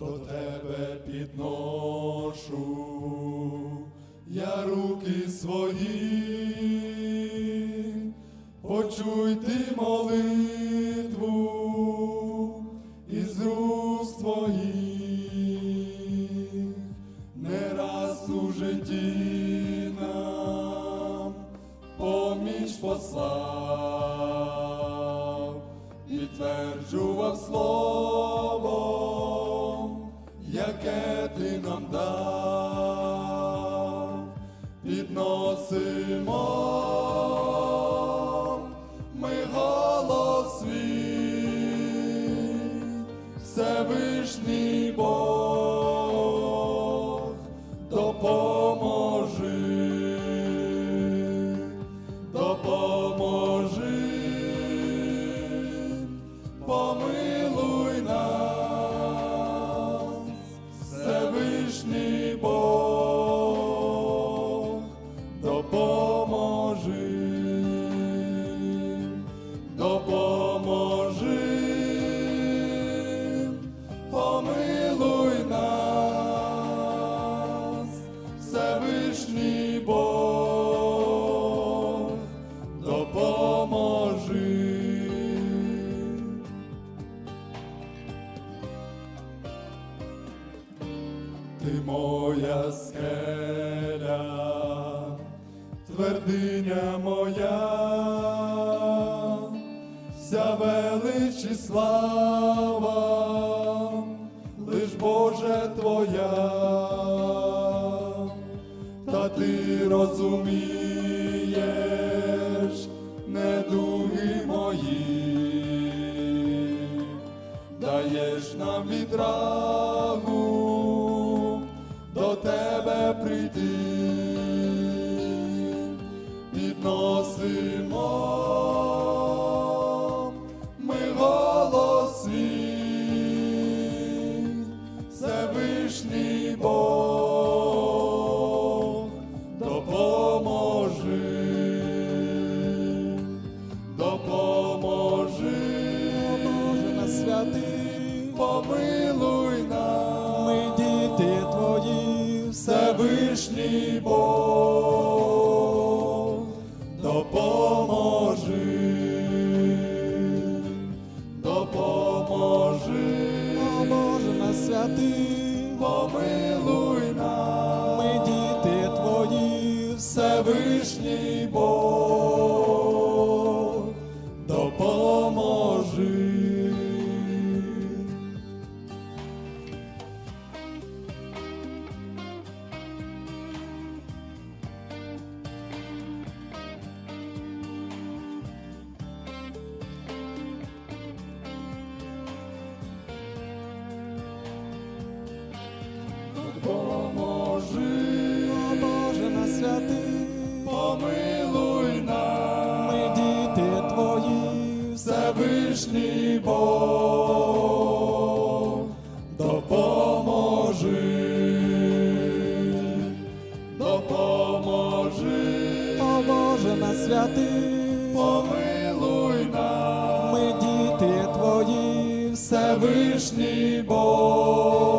до тебе підношу я руки свої, почуй ти молитву із руст твоїх, не раз у житті нам поміч послав, підтверджував словом, нам ми голос свій, Всевишній Бог, Ти моя скеля, твердиня моя, вся велич і слава, лиш Боже Твоя, та ти розумієш святий, Помилуй нас, ми діти твої, Всевишній Бог, допоможи, допоможи, О Боже на святий, помилуй нас, ми діти твої, Всевишній Бог, святий, помилуй нас, ми діти твої, Всевишній Бог, допоможи, допоможи, О Боже на святий, помилуй нас, ми діти твої, Всевишній Бог,